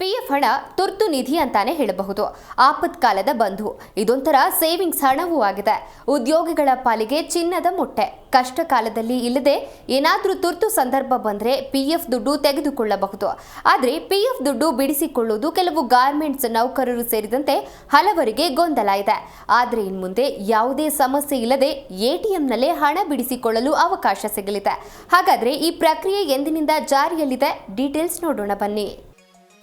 PF ಹಣ ತುರ್ತು ನಿಧಿ ಅಂತಾನೆ ಹೇಳಬಹುದು. ಆಪತ್ಕಾಲದ ಬಂಧು. ಇದೊಂಥರ ಸೇವಿಂಗ್ಸ್ ಹಣವೂ ಆಗಿದೆ. ಉದ್ಯೋಗಿಗಳ ಪಾಲಿಗೆ ಚಿನ್ನದ ಮೊಟ್ಟೆ. ಕಷ್ಟ ಕಾಲದಲ್ಲಿ ಇಲ್ಲದೆ ಏನಾದರೂ ತುರ್ತು ಸಂದರ್ಭ ಬಂದರೆ ಪಿಎಫ್ ದುಡ್ಡು ತೆಗೆದುಕೊಳ್ಳಬಹುದು. ಆದರೆ ಪಿಎಫ್ ದುಡ್ಡು ಬಿಡಿಸಿಕೊಳ್ಳುವುದು ಕೆಲವು ಗಾರ್ಮೆಂಟ್ಸ್ ನೌಕರರು ಸೇರಿದಂತೆ ಹಲವರಿಗೆ ಗೊಂದಲ ಇದೆ. ಆದರೆ ಇನ್ಮುಂದೆ ಯಾವುದೇ ಸಮಸ್ಯೆ ಇಲ್ಲದೆ ಎಟಿಎಂನಲ್ಲೇ ಹಣ ಬಿಡಿಸಿಕೊಳ್ಳಲು ಅವಕಾಶ ಸಿಗಲಿದೆ. ಹಾಗಾದರೆ ಈ ಪ್ರಕ್ರಿಯೆ ಎಂದಿನಿಂದ ಜಾರಿಯಲ್ಲಿದೆ? ಡೀಟೇಲ್ಸ್ ನೋಡೋಣ ಬನ್ನಿ.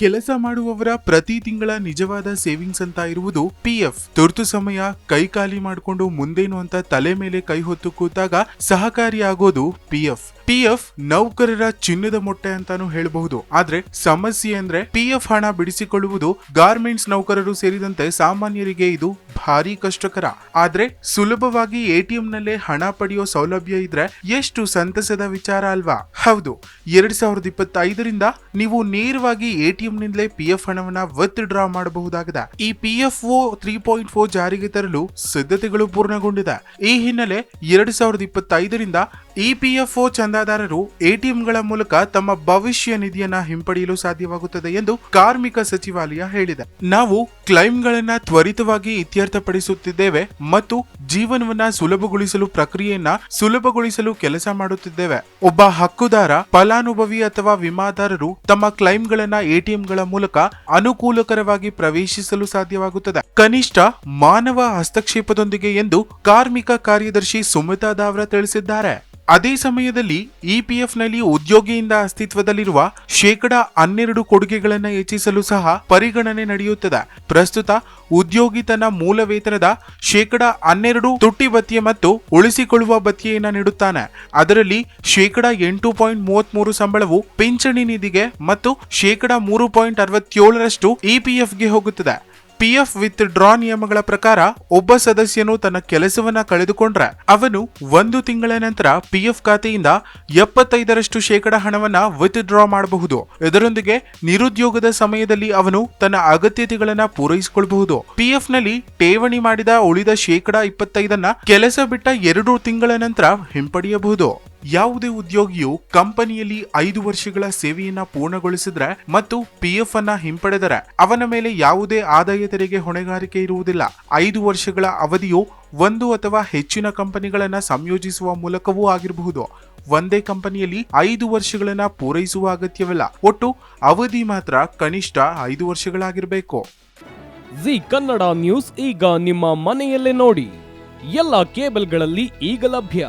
ಕೆಲಸ ಮಾಡುವವರ ಪ್ರತಿ ತಿಂಗಳ ನಿಜವಾದ ಸೇವಿಂಗ್ಸ್ ಅಂತ ಇರುವುದು ಪಿಎಫ್ ತುರ್ತು ಸಮಯ, ಕೈ ಖಾಲಿ ಮಾಡಿಕೊಂಡು ಮುಂದೇನು ಅಂತ ತಲೆ ಮೇಲೆ ಕೈ ಹೊತ್ತು ಕೂತಾಗ ಸಹಕಾರಿಯಾಗೋದು ಪಿಎಫ್ ಪಿಎಫ್ ನೌಕರರ ಚಿನ್ನದ ಮೊಟ್ಟೆ ಅಂತಾನು ಹೇಳಬಹುದು. ಆದ್ರೆ ಸಮಸ್ಯೆ ಅಂದ್ರೆ ಪಿಎಫ್ ಹಣ ಬಿಡಿಸಿಕೊಳ್ಳುವುದು ಗಾರ್ಮೆಂಟ್ಸ್ ನೌಕರರು ಸೇರಿದಂತೆ ಸಾಮಾನ್ಯರಿಗೆ ಇದು ಭಾರಿ ಕಷ್ಟಕರ. ಆದ್ರೆ ಸುಲಭವಾಗಿ ಎಟಿಎಂ ನಲ್ಲೇ ಹಣ ಪಡೆಯೋ ಸೌಲಭ್ಯ ಇದ್ರೆ ಎಷ್ಟು ಸಂತಸದ ವಿಚಾರ ಅಲ್ವಾ? ಹೌದು, ಎರಡ್ ಸಾವಿರದ ಇಪ್ಪತ್ತೈದರಿಂದ ನೀವು ನೇರವಾಗಿ ಎಟಿಎಂ ನಿಂದಲೇ ಪಿಎಫ್ ಹಣವನ್ನ ವಿತ್ ಡ್ರಾ ಮಾಡಬಹುದಾಗಿದೆ. ಈ PF O three point four ಜಾರಿಗೆ ತರಲು ಸಿದ್ಧತೆಗಳು ಪೂರ್ಣಗೊಂಡಿದೆ. ಈ ಹಿನ್ನೆಲೆ ಎರಡ್ ಸಾವಿರದ ಇಪ್ಪತ್ತೈದರಿಂದ ಇ ಪಿ ಎಫ್ ಒ ಚಂದಾದಾರರು ಎಟಿಎಂಗಳ ಮೂಲಕ ತಮ್ಮ ಭವಿಷ್ಯ ನಿಧಿಯನ್ನ ಹಿಂಪಡೆಯಲು ಸಾಧ್ಯವಾಗುತ್ತದೆ ಎಂದು ಕಾರ್ಮಿಕ ಸಚಿವಾಲಯ ಹೇಳಿದೆ. ನಾವು ಕ್ಲೈಮ್ಗಳನ್ನ ತ್ವರಿತವಾಗಿ ಇತ್ಯರ್ಥಪಡಿಸುತ್ತಿದ್ದೇವೆ ಮತ್ತು ಜೀವನವನ್ನ ಸುಲಭಗೊಳಿಸಲು ಪ್ರಕ್ರಿಯೆಯನ್ನ ಸುಲಭಗೊಳಿಸಲು ಕೆಲಸ ಮಾಡುತ್ತಿದ್ದೇವೆ. ಒಬ್ಬ ಹಕ್ಕುದಾರ, ಫಲಾನುಭವಿ ಅಥವಾ ವಿಮಾದಾರರು ತಮ್ಮ ಕ್ಲೈಮ್ಗಳನ್ನ ಎಟಿಎಂಗಳ ಮೂಲಕ ಅನುಕೂಲಕರವಾಗಿ ಪ್ರವೇಶಿಸಲು ಸಾಧ್ಯವಾಗುತ್ತದೆ. ಕನಿಷ್ಠ ಮಾನವ ಹಸ್ತಕ್ಷೇಪದೊಂದಿಗೆ ಎಂದು ಕಾರ್ಮಿಕ ಕಾರ್ಯದರ್ಶಿ ಸುಮಿತಾ ದಾವ್ರ ತಿಳಿಸಿದ್ದಾರೆ. ಅದೇ ಸಮಯದಲ್ಲಿ ಇಪಿಎಫ್ನಲ್ಲಿ ಉದ್ಯೋಗಿಯಿಂದ ಅಸ್ತಿತ್ವದಲ್ಲಿರುವ ಶೇಕಡ ಹನ್ನೆರಡು ಕೊಡುಗೆಗಳನ್ನು ಹೆಚ್ಚಿಸಲು ಸಹ ಪರಿಗಣನೆ ನಡೆಯುತ್ತದೆ. ಪ್ರಸ್ತುತ ಉದ್ಯೋಗಿ ತನ್ನ ಮೂಲ ವೇತನದ ಶೇಕಡ ಹನ್ನೆರಡು ತುಟ್ಟಿ ಭತ್ಯೆ ಮತ್ತು ಉಳಿಸಿಕೊಳ್ಳುವ ಭತ್ಯೆಯನ್ನು ನೀಡುತ್ತಾನೆ. ಅದರಲ್ಲಿ ಶೇಕಡ ಎಂಟು ಪಾಯಿಂಟ್ ಮೂವತ್ಮೂರು ಸಂಬಳವು ಪಿಂಚಣಿ ನಿಧಿಗೆ ಮತ್ತು ಶೇಕಡ ಮೂರು ಪಾಯಿಂಟ್ ಅರವತ್ತೇಳರಷ್ಟು ಇಪಿಎಫ್ಗೆ ಹೋಗುತ್ತದೆ. ಪಿಎಫ್ ವಿತ್ ಡ್ರಾ ನಿಯಮಗಳ ಪ್ರಕಾರ ಒಬ್ಬ ಸದಸ್ಯನು ತನ್ನ ಕೆಲಸವನ್ನ ಕಳೆದುಕೊಂಡ್ರೆ ಅವನು ಒಂದು ತಿಂಗಳ ನಂತರ ಪಿಎಫ್ ಖಾತೆಯಿಂದ ಎಪ್ಪತ್ತೈದರಷ್ಟು ಶೇಕಡ ಹಣವನ್ನ ವಿತ್ ಡ್ರಾ ಮಾಡಬಹುದು. ಇದರೊಂದಿಗೆ ನಿರುದ್ಯೋಗದ ಸಮಯದಲ್ಲಿ ಅವನು ತನ್ನ ಅಗತ್ಯತೆಗಳನ್ನ ಪೂರೈಸಿಕೊಳ್ಳಬಹುದು ಪಿಎಫ್ನಲ್ಲಿ ಠೇವಣಿ ಮಾಡಿದ ಉಳಿದ ಶೇಕಡ ಇಪ್ಪತ್ತೈದನ್ನ ಕೆಲಸ ಬಿಟ್ಟ ಎರಡು ತಿಂಗಳ ನಂತರ ಹಿಂಪಡೆಯಬಹುದು. ಯಾವುದೇ ಉದ್ಯೋಗಿಯು ಕಂಪನಿಯಲ್ಲಿ ಐದು ವರ್ಷಗಳ ಸೇವೆಯನ್ನ ಪೂರ್ಣಗೊಳಿಸಿದ್ರೆ ಮತ್ತು ಪಿಎಫ್ ಅನ್ನ ಹಿಂಪಡೆದರೆ ಅವನ ಮೇಲೆ ಯಾವುದೇ ಆದಾಯ ತೆರಿಗೆ ಹೊಣೆಗಾರಿಕೆ ಇರುವುದಿಲ್ಲ. ಐದು ವರ್ಷಗಳ ಅವಧಿಯು ಒಂದು ಅಥವಾ ಹೆಚ್ಚಿನ ಕಂಪನಿಗಳನ್ನ ಸಂಯೋಜಿಸುವ ಮೂಲಕವೂ ಆಗಿರಬಹುದು. ಒಂದೇ ಕಂಪನಿಯಲ್ಲಿ ಐದು ವರ್ಷಗಳನ್ನ ಪೂರೈಸುವ ಅಗತ್ಯವಿಲ್ಲ. ಒಟ್ಟು ಅವಧಿ ಮಾತ್ರ ಕನಿಷ್ಠ ಐದು ವರ್ಷಗಳಾಗಿರಬೇಕು. ಜಿ ಕನ್ನಡ ನ್ಯೂಸ್ ಈಗ ನಿಮ್ಮ ಮನೆಯಲ್ಲೇ ನೋಡಿ. ಎಲ್ಲ ಕೇಬಲ್ಗಳಲ್ಲಿ ಈಗ ಲಭ್ಯ.